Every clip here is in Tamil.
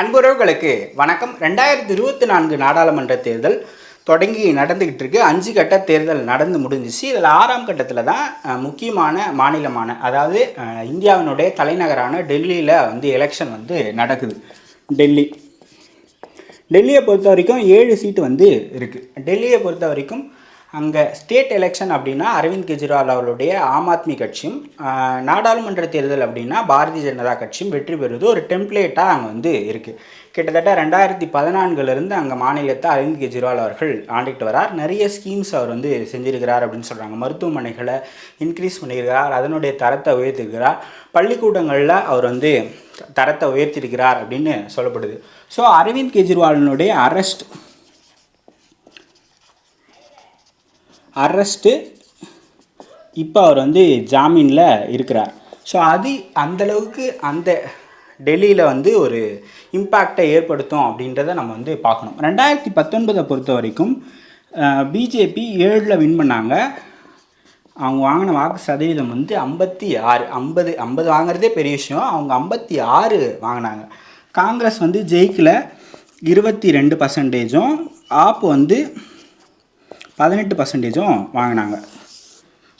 அன்புறவுகளுக்கு வணக்கம். ரெண்டாயிரத்தி இருபத்தி நான்கு நாடாளுமன்ற தேர்தல் தொடங்கி நடந்துக்கிட்டு இருக்கு. அஞ்சு கட்ட தேர்தல் நடந்து முடிஞ்சிச்சு. இதில் ஆறாம் கட்டத்தில் தான் முக்கியமான மாநிலமான அதாவது இந்தியாவினுடைய தலைநகரான டெல்லியில் வந்து எலெக்ஷன் வந்து நடக்குது. டெல்லி. டெல்லியை பொறுத்த வரைக்கும் ஏழு சீட்டு வந்து இருக்குது டெல்லியை பொறுத்த வரைக்கும் அங்கே ஸ்டேட் எலெக்ஷன் அப்படின்னா அரவிந்த் கெஜ்ரிவால் அவருடைய ஆம் ஆத்மி கட்சியும் நாடாளுமன்ற தேர்தல் அப்படின்னா பாரதிய ஜனதா கட்சியும் வெற்றி பெறுவது ஒரு டெம்ப்ளேட்டாக அங்கே வந்து இருக்குது கிட்டத்தட்ட ரெண்டாயிரத்தி பதினான்குலேருந்து அங்கே மாநிலத்தை அரவிந்த் கெஜ்ரிவால் அவர்கள் ஆண்டுகிட்டு வரார். நிறைய ஸ்கீம்ஸ் அவர் வந்து செஞ்சிருக்கிறார் அப்படின்னு சொல்கிறாங்க மருத்துவமனைகளை இன்க்ரீஸ் பண்ணியிருக்கிறார் அதனுடைய தரத்தை உயர்த்திருக்கிறார். பள்ளிக்கூடங்களில் அவர் வந்து தரத்தை உயர்த்தியிருக்கிறார் அப்படின்னு சொல்லப்படுது. ஸோ அரவிந்த் கெஜ்ரிவாலினுடைய அரெஸ்ட் அரெஸ்ட்டு இப்போ அவர் வந்து ஜாமீனில் இருக்கிறார். ஸோ அது அந்தளவுக்கு அந்த டெல்லியில் வந்து ஒரு இம்பேக்டை ஏற்படுத்தும் அப்படின்றத நம்ம வந்து பார்க்கணும். ரெண்டாயிரத்தி பத்தொன்பதை பொறுத்த வரைக்கும் பிஜேபி ஏழில் வின் பண்ணாங்க. அவங்க வாங்கின வாக்கு சதவீதம் வந்து ஐம்பத்தி ஆறு ஐம்பது ஐம்பது வாங்குறதே பெரிய விஷயம். அவங்க ஐம்பத்தி ஆறு வாங்கினாங்க. காங்கிரஸ் வந்து ஜெயிக்கல. இருபத்தி ரெண்டு பர்சன்டேஜும் ஆப் வந்து பதினெட்டு பர்சன்டேஜும் வாங்கினாங்க.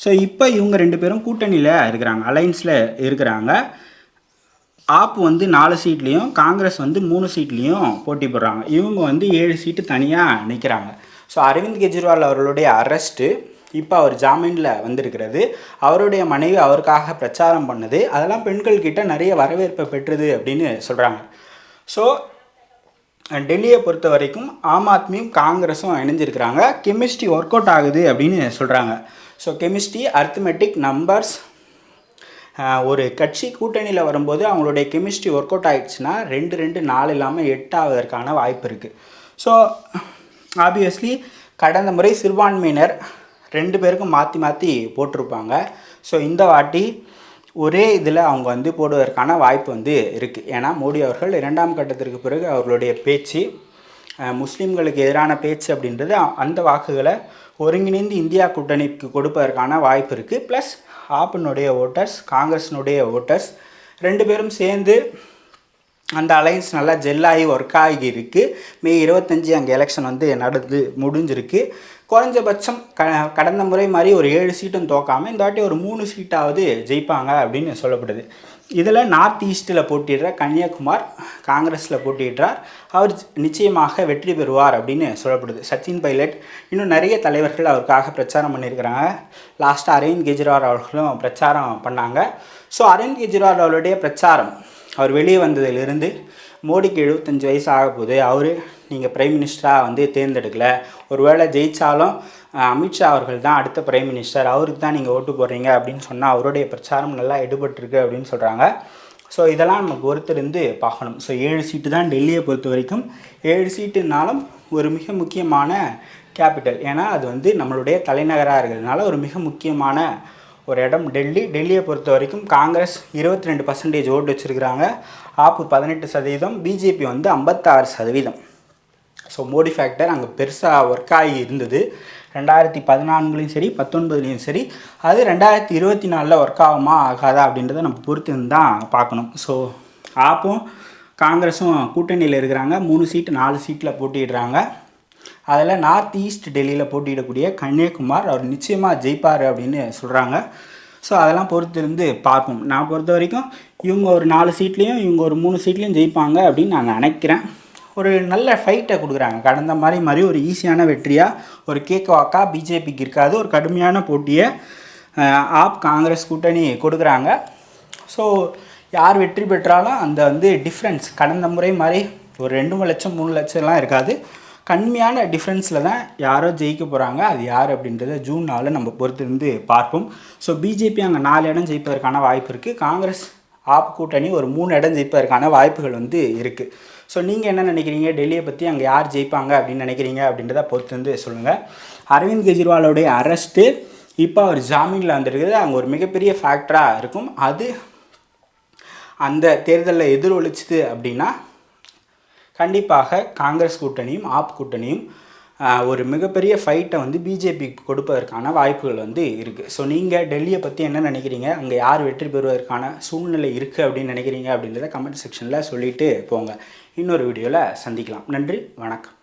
ஸோ இப்போ இவங்க ரெண்டு பேரும் கூட்டணியில் இருக்கிறாங்க அலைன்ஸில் இருக்கிறாங்க. ஆப் வந்து நாலு சீட்லேயும் காங்கிரஸ் வந்து மூணு சீட்லேயும் போட்டி போடுறாங்க. இவங்க வந்து ஏழு சீட்டு தனியாக நிற்கிறாங்க ஸோ அரவிந்த் கெஜ்ரிவால் அவர்களுடைய அரெஸ்ட்டு இப்போ அவர் ஜாமீனில் வந்திருக்கிறது. அவருடைய மனைவி அவருக்காக பிரச்சாரம் பண்ணது. அதெல்லாம் பெண்கள் கிட்ட நிறைய வரவேற்பை பெற்றது அப்படின்னு சொல்கிறாங்க ஸோ டெல்லியை பொறுத்த வரைக்கும் ஆம் ஆத்மியும் காங்கிரஸும் இணைஞ்சிருக்கிறாங்க. கெமிஸ்ட்ரி ஒர்க் அவுட் ஆகுது அப்படின்னு சொல்கிறாங்க ஸோ கெமிஸ்ட்ரி அர்த்தமெட்டிக் நம்பர்ஸ் ஒரு கட்சி கூட்டணியில் வரும்போது அவங்களுடைய கெமிஸ்ட்ரி ஒர்க் அவுட் ஆகிடுச்சுன்னா ரெண்டு ரெண்டு நாலு இல்லாமல் எட்டு ஆவதற்கான வாய்ப்பு இருக்குது ஸோ ஆப்வியஸ்லி கடந்த முறை சிறுபான்மையினர் ரெண்டு பேருக்கும் மாற்றி மாற்றி போட்டிருப்பாங்க. ஸோ இந்த வாட்டி ஒரே இதில் அவங்க வந்து போடுவதற்கான வாய்ப்பு வந்து இருக்குது ஏன்னா மோடி அவர்கள் இரண்டாம் கட்டத்திற்கு பிறகு அவர்களுடைய பேச்சு முஸ்லீம்களுக்கு எதிரான பேச்சு அப்படின்றது அந்த வாக்குகளை ஒருங்கிணைந்து இந்தியா கூட்டணிக்கு கொடுப்பதற்கான வாய்ப்பு இருக்குது ப்ளஸ் ஆப்பினுடைய ஓட்டர்ஸ் காங்கிரஸினுடைய ஓட்டர்ஸ் ரெண்டு பேரும் சேர்ந்து அந்த அலைன்ஸ் நல்லா ஜெல்லாகி ஒர்க் ஆகி இருக்குது மே இருபத்தஞ்சி அங்கே எலெக்ஷன் வந்து நடந்து முடிஞ்சிருக்கு. குறைஞ்சபட்சம் க கடந்த முறை மாதிரி ஒரு ஏழு சீட்டும் தோக்காமல் இந்த வாட்டி ஒரு மூணு சீட்டாவது ஜெயிப்பாங்க அப்படின்னு சொல்லப்படுது. இதில் நார்த் ஈஸ்ட்டில் போட்டிடுற கன்னியாகுமார் காங்கிரஸில் போட்டிடுறார் அவர் நிச்சயமாக வெற்றி பெறுவார் அப்படின்னு சொல்லப்படுது. சச்சின் பைலட் இன்னும் நிறைய தலைவர்கள் அவருக்காக பிரச்சாரம் பண்ணியிருக்கிறாங்க. லாஸ்ட்டாக அரவிந்த் கெஜ்ரிவால் அவர்களும் பிரச்சாரம் பண்ணாங்க. ஸோ அரவிந்த் கெஜ்ரிவால் அவருடைய பிரச்சாரம் அவர் வெளியே வந்ததிலிருந்து மோடிக்கு எழுபத்தஞ்சு வயசு ஆக போகுது அவர் நீங்கள் பிரைம் மினிஸ்டராக வந்து தேர்ந்தெடுக்கல. ஒருவேளை ஜெயித்தாலும் அமித்ஷா அவர்கள் தான் அடுத்த பிரைம் மினிஸ்டர் அவருக்கு தான் நீங்கள் ஓட்டு போடுறீங்க அப்படின்னு சொன்னால் அவருடைய பிரச்சாரம் நல்லா எடுபட்டிருக்கு அப்படின்னு சொல்கிறாங்க ஸோ இதெல்லாம் நம்ம பொறுத்திருந்து பார்க்கணும். ஸோ ஏழு சீட்டு தான் டெல்லியை பொறுத்த வரைக்கும். ஏழு சீட்டுனாலும் ஒரு மிக முக்கியமான கேபிட்டல் ஏன்னா அது வந்து நம்மளுடைய தலைநகராக இருக்கிறதுனால ஒரு மிக முக்கியமான ஒரு இடம் டெல்லி. டெல்லியை பொறுத்த வரைக்கும் காங்கிரஸ் இருபத்தி ரெண்டு பர்சன்டேஜ் ஓட்டு வச்சுருக்கிறாங்க. ஆப்பு பதினெட்டு சதவீதம் பிஜேபி வந்து ஐம்பத்தாறு சதவீதம். ஸோ மோடி ஃபேக்டர் அங்கே பெருசாக ஒர்க் ஆகி இருந்தது. ரெண்டாயிரத்தி பதினான்குலேயும் சரி பத்தொன்பதுலேயும் சரி அது ரெண்டாயிரத்தி இருபத்தி நாலில் ஒர்க் ஆகுமா ஆகாதா அப்படின்றத நம்ம பொறுத்து தான் பார்க்கணும். ஸோ ஆப்பும் காங்கிரஸும் கூட்டணியில் இருக்கிறாங்க. மூணு சீட்டு நாலு சீட்டில் போட்டிடுறாங்க அதில் நார்த் ஈஸ்ட் டெல்லியில் போட்டியிடக்கூடிய கன்னியாகுமார் அவர் நிச்சயமாக ஜெயிப்பார் அப்படின்னு சொல்கிறாங்க ஸோ அதெல்லாம் பொறுத்து இருந்து பார்ப்போம். நான் பொறுத்த வரைக்கும் இவங்க ஒரு நாலு சீட்லேயும் இவங்க ஒரு மூணு சீட்லேயும் ஜெயிப்பாங்க அப்படின்னு நான் நினைக்கிறேன். ஒரு நல்ல ஃபைட்டை கொடுக்குறாங்க. கடந்த மாதிரி மாதிரி ஒரு ஈஸியான வெற்றியாக ஒரு கேக் வாக்கா பிஜேபிக்கு இருக்காது. ஒரு கடுமையான போட்டியை ஆப் காங்கிரஸ் கூட்டணி கொடுக்குறாங்க. ஸோ யார் வெற்றி பெற்றாலும் அந்த வந்து டிஃப்ரென்ஸ் கடந்த முறை மாதிரி ஒரு ரெண்டு மூணு லட்சம் மூணு லட்சம்லாம் இருக்காது. கண்மையான டிஃப்ரென்ஸில் தான் யாரோ ஜெயிக்க போகிறாங்க அது யார் அப்படின்றத ஜூன் நாளில் நம்ம பொறுத்திருந்து பார்ப்போம். ஸோ பிஜேபி அங்கே நாலு இடம் ஜெயிப்பதற்கான வாய்ப்பு இருக்குது காங்கிரஸ் ஆப் கூட்டணி ஒரு மூணு இடம் ஜெயிப்பதற்கான வாய்ப்புகள் வந்து இருக்குது ஸோ நீங்கள் என்ன நினைக்கிறீங்க? டெல்லியை பற்றி அங்கே யார் ஜெயிப்பாங்க அப்படின்னு நினைக்கிறீங்க அப்படின்றத பொறுத்து வந்து சொல்லுங்கள் அரவிந்த் கெஜ்ரிவாலோடைய அரெஸ்ட்டு இப்போ அவர் ஜாமீனில் வந்திருக்குது அங்கே ஒரு மிகப்பெரிய ஃபேக்டராக இருக்கும். அது அந்த தேர்தலில் எதிரொலிச்சுது அப்படின்னா கண்டிப்பாக காங்கிரஸ் கூட்டணியும் ஆப் கூட்டணியும் ஒரு மிகப்பெரிய ஃபைட்டை வந்து பிஜேபி கொடுப்பதற்கான வாய்ப்புகள் வந்து இருக்குது ஸோ நீங்கள் டெல்லியை பற்றி என்ன நினைக்கிறீங்க? அங்கே யார் வெற்றி பெறுவதற்கான சூழ்நிலை இருக்குது அப்படின்னு நினைக்கிறீங்க அப்படின்றத கமெண்ட் செக்ஷனில் சொல்லிட்டு போங்க. இன்னொரு வீடியோவில் சந்திக்கலாம். நன்றி வணக்கம்.